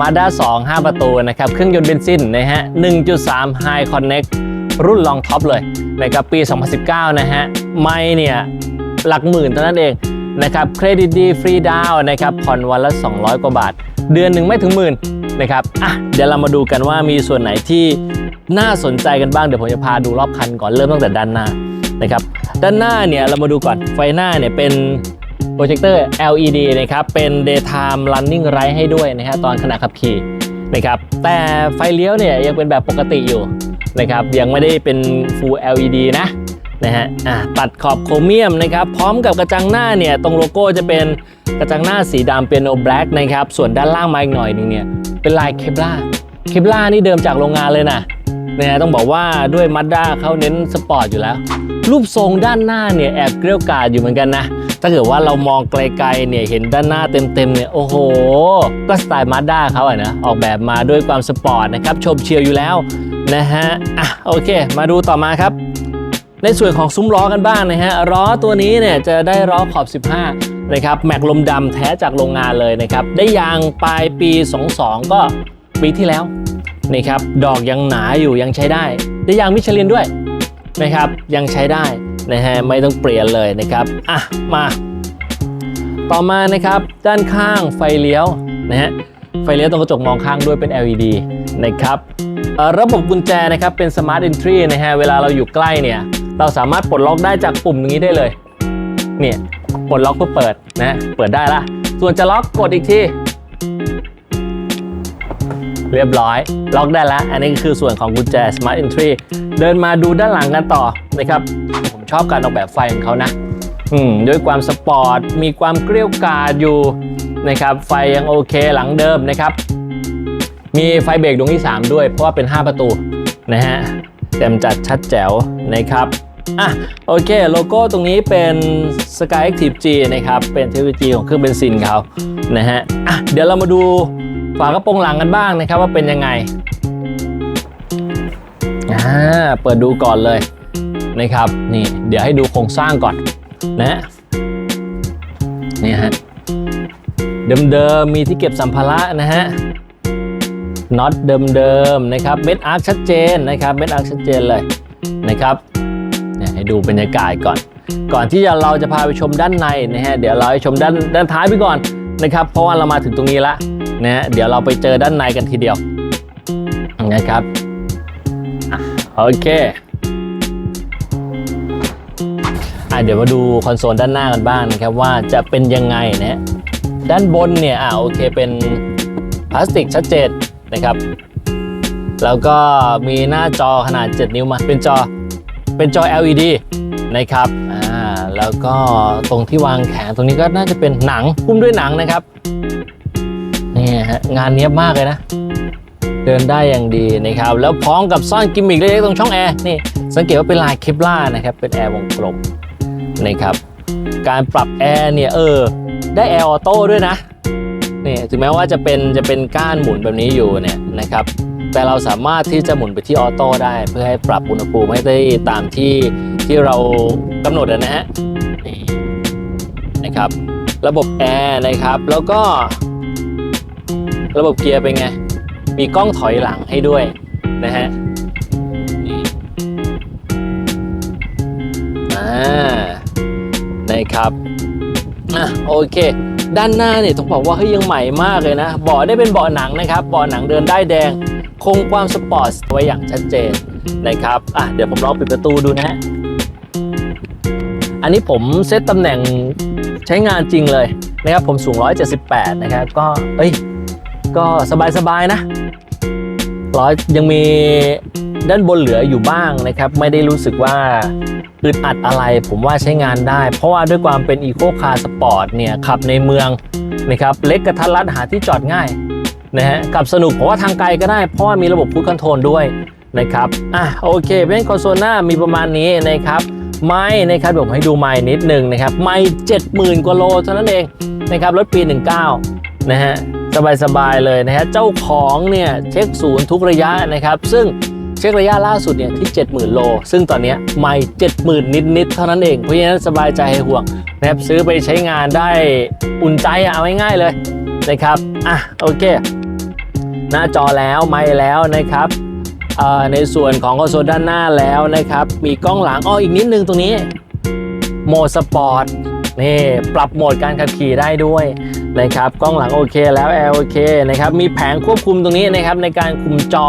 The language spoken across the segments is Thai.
Mazda 2 5 ประตูนะครับ เครื่องยนต์เบนซินนะฮะ 1.3 High Connect รุ่นรองท็อปเลยนะครับปี 2019 นะฮะ ไม่เนี่ยหลักหมื่นเท่านั้นเองนะครับเครดิตดีฟรีดาวน์นะครับผ่อนวันละ 200 กว่าบาท เดือนหนึ่งไม่ถึงหมื่นนะครับอะเดี๋ยวเรามาดูกันว่ามีส่วนไหนที่น่าสนใจกันบ้างเดี๋ยวผมจะพาดูรอบคันก่อนเริ่มตั้งแต่ด้านหน้านะครับด้านหน้าเนี่ยเรามาดูก่อนไฟหน้าเนี่ยเป็น โปรเจคเตอร์ LED นะครับเป็น daytime running light ให้ด้วยนะฮะตอนขณะขับขี่นะครับแต่ไฟเลี้ยวเนี่ยยังเป็นแบบปกติอยู่นะครับยังไม่ได้เป็น full LED นะนะฮะอะตัดขอบโครเมียมนะครับพร้อมกับกระจังหน้าเนี่ยตรงโลโก้จะเป็นกระจังหน้าสีดำเป็นโอแบล็กนะครับส่วนด้านล่างมาอีกหน่อยนึงเนี่ยเป็นลายเคปล่าเคปล่านี่เดิมจากโรงงานเลยนะนะฮะต้องบอกว่าด้วยมั z ด้าเขาเน้นสปอร์ตอยู่แล้ว รูปทรงด้านหน้าเนี่ยแอบเกลียวกาดอยู่เหมือนกันนะ ถ้าเกิดว่าเรามองไกลๆเนี่ยเห็นด้านหน้าเต็มๆเนี่ยโอ้โห ก็สไตล์มาด้าเขาอะนะออกแบบมาด้วยความสปอร์ตนะครับชมเชียวอยู่แล้วนะฮะอะโอเค มาดูต่อมาครับ ในส่วนของซุ้มล้อกันบ้างนะฮะล้อตัวนี้เนี่ยจะได้ล้อขอบ 15นะครับแม็กลมดำแท้จากโรงงานเลยนะครับได้ยางปลายปี 22 ก็ปีที่แล้วนี่ครับดอกยังหนาอยู่ยังใช้ได้ ได้ยางมิชลินด้วยนะครับยังใช้ได้ นะฮะไม่ต้องเปลี่ยนเลยนะครับอะมาต่อมานะครับด้านข้างไฟเลี้ยวนะฮะไฟเลี้ยวตรงกระจกมองข้างด้วยเป็น LED นะครับระบบกุญแจนะครับเป็น Smart Entry นะฮะเวลาเราอยู่ใกล้เนี่ยเราสามารถปลดล็อกได้จากปุ่มตรงนี้ได้เลยเนี่ยปลดล็อกเพื่อเปิดนะเปิดได้ละส่วนจะล็อกกดอีกทีเรียบร้อย ล็อกได้แล้ว อันนี้คือส่วนของกุญแจ Smart Entry เดินมาดูด้านหลังกันต่อนะครับ ชอบการออกแบบไฟของเขานะด้วยความสปอร์ต มีความเกลี้ยวกาดอยู่นะครับไฟยังโอเคหลังเดิมนะครับ มีไฟเบรกดวงที่ 3 ด้วย เพราะว่าเป็น 5 ประตูนะฮะเต็มจัดชัดแจ๋วนะครับอะโอเคโลโก้ตรงนี้เป็น Sky Active G นะครับ เป็นเทคโนโลยีของเครื่องเบนซินเขานะฮะอะเดี๋ยวเรามาดูฝากระโปรงหลังกันบ้างนะครับว่าเป็นยังไงอ่าเปิดดูก่อนเลย นะครับนี่เดี๋ยวให้ดูโครงสร้างก่อนนะนี่ฮะเดิมๆมีที่เก็บสัมภาระนะฮะน็อตเดิมๆนะครับเม็ดอาร์คชัดเจนนะครับเม็ดอาร์คชัดเจนเลยนะครับเนี่ยให้ดูบรรยากาศก่อน ก่อนที่จะเราจะพาไปชมด้านในนะฮะเดี๋ยวเราให้ชมด้านด้านท้ายไปก่อนนะครับเพราะว่าเรามาถึงตรงนี้ละนะฮะเดี๋ยวเราไปเจอด้านในกันทีเดียวนะครับโอเค อะเดี๋ยวมาดูคอนโซลด้านหน้ากันบ้างนะครับว่าจะเป็นยังไงนะด้านบนเนี่ยอะโอเคเป็นพลาสติกชัดเจนนะครับ แล้วก็มีหน้าจอขนาด 7 นิ้วมาเป็นจอเป็นจอ LED นะครับอ่าแล้วก็ตรงที่วางแขนตรงนี้ก็น่าจะเป็นหนังหุ้มด้วยหนังนะครับนี่ฮะงานเนี้ยบมากเลยนะ เดินได้อย่างดีนะครับ แล้วพร้อมกับซ่อนกิมมิคเล็กๆตรงช่องแอร์นี่สังเกตว่าเป็นลายเคปล่านะครับ เป็นแอร์วงกลม นะครับ การปรับแอร์เนี่ยเออได้แอร์ออโต้ด้วยนะนี่ถึงแม้ว่าจะเป็นจะเป็นก้านหมุนแบบนี้อยู่เนี่ยนะครับแต่เราสามารถที่จะหมุนไปที่ออโต้ได้ เพื่อให้ปรับอุณหภูมิให้ได้ตามที่ที่เรากำหนดนะฮะนี่นะครับ ระบบแอร์นะครับ แล้วก็ ระบบเกียร์เป็นไง มีกล้องถอยหลังให้ด้วยนะฮะนี่อ่า นะครับอะโอเค ด้านหน้าเนี่ยต้องบอกว่าเฮ้ยยังใหม่มากเลยนะเบาะได้เป็นเบาะหนังนะครับเบาะหนังเดินได้แดง คงความสปอร์ตไว้อย่างชัดเจนนะครับอะเดี๋ยวผมลองปิดประตูดูนะฮะอันนี้ผมเซตตำแหน่งใช้งานจริงเลยนะครับผมสูง 178 นะครับก็เอ้ยก็สบายๆนะร้อยยังมีด้านบนเหลืออยู่บ้างนะครับ ไม่ได้รู้สึกว่า อึดอัดอะไร ผมว่าใช้งานได้ เพราะว่าด้วยความเป็นอีโคคาร์สปอร์ตเนี่ยขับในเมืองนะครับเล็กกระทัดรัดหาที่จอดง่ายนะฮะขับสนุกเพราะว่าทางไกลก็ได้ เพราะว่ามีระบบพุทคอนโทรลด้วยนะครับอะโอเคเพราะฉะนั้นคอนโซลหน้ามีประมาณนี้นะครับไม่นะครับผมให้ดูไม่นิดหนึ่งนะครับไม่70,000กว่าโลเท่านั้นเองนะครับรถปี 19 นะฮะสบายๆเลยนะฮะเจ้าของเนี่ยเช็คศูนย์ทุกระยะนะครับ ซึ่ง ช็คระยะล่าสุดเนี่ยที่ 70,000 โล ซึ่งตอนนี้ไม่70,000 นิด ๆ เท่านั้นเอง เพราะฉะนั้นสบายใจให้ห่วงนะครับซื้อไปใช้งานได้อุ่นใจเอาง่ายๆเลยนะครับอะโอเค หน้าจอแล้วไม่แล้วนะครับเอ่อในส่วนของคอนโซลด้านหน้าแล้วนะครับ มีกล้องหลังอ้ออีกนิดนึงตรงนี้โหมดสปอร์ตนี่ปรับโหมดการขับขี่ได้ด้วยนะครับกล้องหลังโอเคแล้วแอร์โอเคนะครับมีแผงควบคุมตรงนี้นะครับในการคุมจอ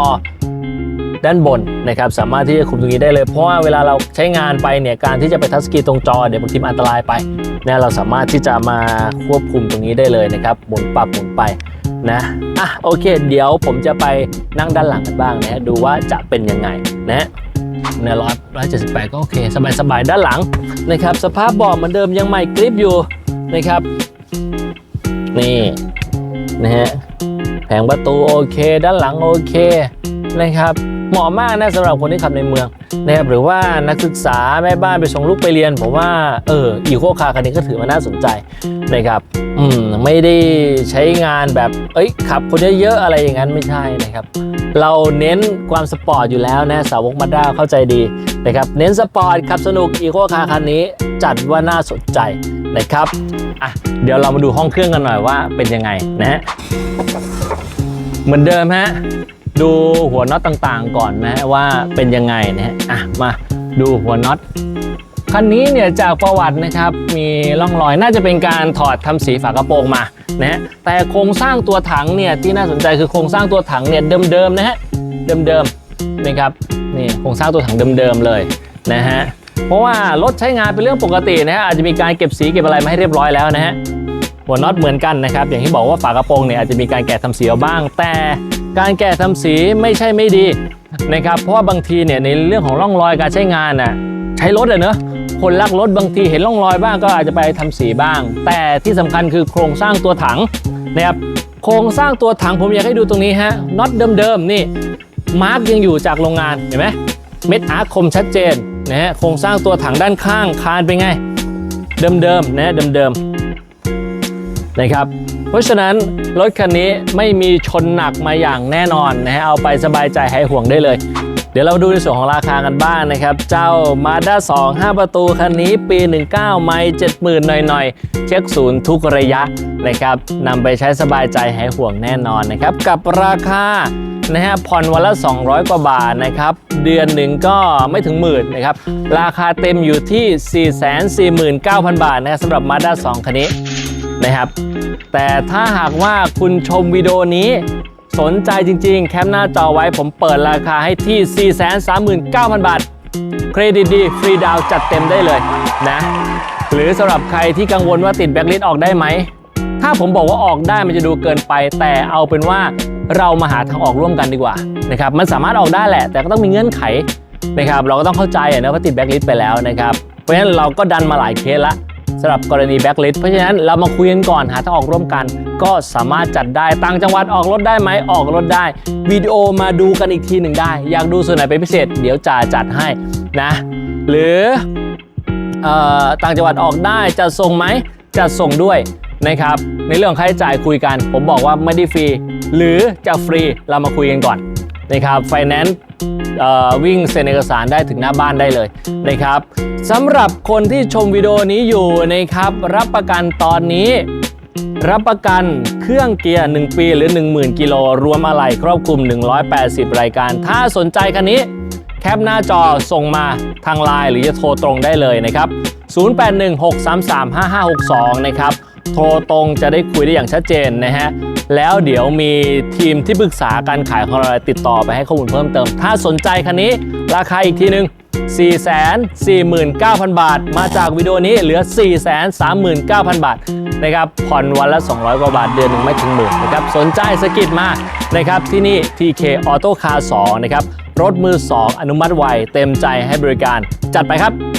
ด้านบนนะครับสามารถที่จะคุมตรงนี้ได้เลย เพราะว่าเวลาเราใช้งานไปเนี่ยการที่จะไปทัชสกรีนตรงจอเดี๋ยวบางทีมันอันตรายไปเนี่ยเราสามารถที่จะมาควบคุมตรงนี้ได้เลยนะครับหมุนปรับหมุนไปนะอะโอเค เดี๋ยวผมจะไปนั่งด้านหลังกันบ้างนะฮะดูว่าจะเป็นยังไงนะเนี่ยร้อยร้อยเจ็ดสิบแปดก็โอเค สบายสบายด้านหลังนะครับ สภาพเบาะเหมือนเดิมยังใหม่กริปอยู่นะครับ นี่นะฮะแผงประตูโอเค ด้านหลังโอเคนะครับ เหมาะมากนะสำหรับคนที่ขับในเมืองนะครับหรือว่านักศึกษาแม่บ้านไปส่งลูกไปเรียน ผมว่าเอออีโคคาร์คันนี้ก็ถือว่าน่าสนใจนะครับอืมไม่ได้ใช้งานแบบเอ้ยขับคนเยอะๆอะไรอย่างนั้นไม่ใช่นะครับ เราเน้นความสปอร์ตอยู่แล้วนะสาวกมาด้าเข้าใจดีนะครับเน้นสปอร์ตขับสนุกอีโคคาร์คันนี้จัดว่าน่าสนใจนะครับอะเดี๋ยวเรามาดูห้องเครื่องกันหน่อยว่าเป็นยังไงนะฮะเหมือนเดิมฮะ ดูหัวน็อตต่างๆ ก่อนนะฮะว่าเป็นยังไงนะฮะอะมาดูหัวน็อตคันนี้เนี่ยจากประวัตินะครับมีร่องรอยน่าจะเป็นการถอดทำสีฝากระโปรงมานะฮะแต่โครงสร้างตัวถังเนี่ยที่น่าสนใจคือโครงสร้างตัวถังเนี่ยเดิมๆนะฮะเดิมๆนะครับนี่โครงสร้างตัวถังเดิมๆเลยนะฮะเพราะว่ารถใช้งานเป็นเรื่องปกตินะฮะอาจจะมีการเก็บสีเก็บอะไรมาให้เรียบร้อยแล้วนะฮะ หัวน็อตเหมือนกันนะครับ อย่างที่บอกว่าฝากระโปรงเนี่ยอาจจะมีการแกะทำสีบ้าง แต่การแกะทำสีไม่ใช่ไม่ดีนะครับเพราะว่าบางทีเนี่ยในเรื่องของร่องรอยการใช้งานน่ะใช้รถอะเนอะคนรักรถบางทีเห็นร่องรอยบ้างก็อาจจะไปทำสีบ้าง แต่ที่สำคัญคือโครงสร้างตัวถังนะครับโครงสร้างตัวถังผมอยากให้ดูตรงนี้ฮะน็อตเดิมๆนี่มาร์กยังอยู่จากโรงงานเห็นไหมเม็ดอาร์คคมชัดเจนนะฮะโครงสร้างตัวถังด้านข้างคานเป็นไง เดิมๆนะเดิมๆ นะครับ เพราะฉะนั้นรถคันนี้ไม่มีชนหนักมาอย่างแน่นอนนะฮะเอาไปสบายใจหายห่วงได้เลย เดี๋ยวเรามาดูในส่วนของราคากันบ้างนะครับ เจ้า Mazda 2 5 ประตูคันนี้ปี 19 ไม่ 70,000 หน่อยๆ เช็คศูนย์ทุกระยะนะครับนำไปใช้สบายใจหายห่วงแน่นอนนะครับ กับราคานะฮะผ่อนวันละ 200 กว่าบาทนะครับ เดือนหนึ่งก็ไม่ถึงหมื่นนะครับ ราคาเต็มอยู่ที่ 449,000 บาทนะครับสำหรับ Mazda 2 คันนี้ นะครับ แต่ถ้าหากว่าคุณชมวิดีโอนี้ สนใจจริงๆ แคปหน้าจอไว้ผมเปิดราคาให้ที่ 439,000 บาท เครดิตดี ฟรีดาวน์จัดเต็มได้เลยนะ หรือสำหรับใครที่กังวลว่าติดแบ็คลิสต์ออกได้ไหม ถ้าผมบอกว่าออกได้มันจะดูเกินไป แต่เอาเป็นว่าเรามาหาทางออกร่วมกันดีกว่านะครับ มันสามารถออกได้แหละ แต่ก็ต้องมีเงื่อนไขนะครับ เราก็ต้องเข้าใจนะว่าติดแบ็คลิสต์ไปแล้วนะครับ เพราะฉะนั้นเราก็ดันมาหลายเคสละ สำหรับกรณีแบ็คลิสเพราะฉะนั้นเรามาคุยกันก่อนหาทางออกร่วมกัน ก็สามารถจัดได้ต่างจังหวัดออกรถได้ไหมออกรถได้วิดีโอมาดูกันอีกทีหนึ่งได้ อยากดูส่วนไหนเป็นพิเศษ เดี๋ยวจ่าจัดให้นะ หรืออต่างจังหวัดออกได้จะส่งไหมจะส่งด้วยนะครับในเรื่องค่าใช้จ่ายคุยกัน ผมบอกว่าไม่ได้ฟรี หรือจะฟรีเรามาคุยกันก่อน นะครับไฟแนนซ์วิ่งเซ็นเอกสารได้ถึงหน้าบ้านได้เลยนะครับสำหรับคนที่ชมวิดีโอนี้อยู่นะครับ รับประกันตอนนี้ รับประกันเครื่องเกียร์ 1 ปีหรือ 10,000 กิโล รวมอะไหล่ครอบคลุม 180 รายการ ถ้าสนใจคันนี้แคปหน้าจอส่งมาทางไลน์หรือจะโทรตรงได้เลยนะครับ 0816335562 นะครับ โทรตรงจะได้คุยได้อย่างชัดเจนนะฮะแล้วเดี๋ยวมีทีมที่ปรึกษาการขายของเราติดต่อไปให้ข้อมูลเพิ่มเติม ถ้าสนใจคันนี้ ราคาอีกทีหนึ่ง449,000 บาท มาจากวิดีโอนี้เหลือ 439,000 บาทนะครับผ่อนวันละ 200 กว่าบาทเดือนหนึ่งไม่ถึงหมื่นนะครับสนใจสกิดมานะครับที่นี่ TK Auto Car 2 นะครับ รถมือ 2 อนุมัติไวเต็มใจให้บริการจัดไปครับ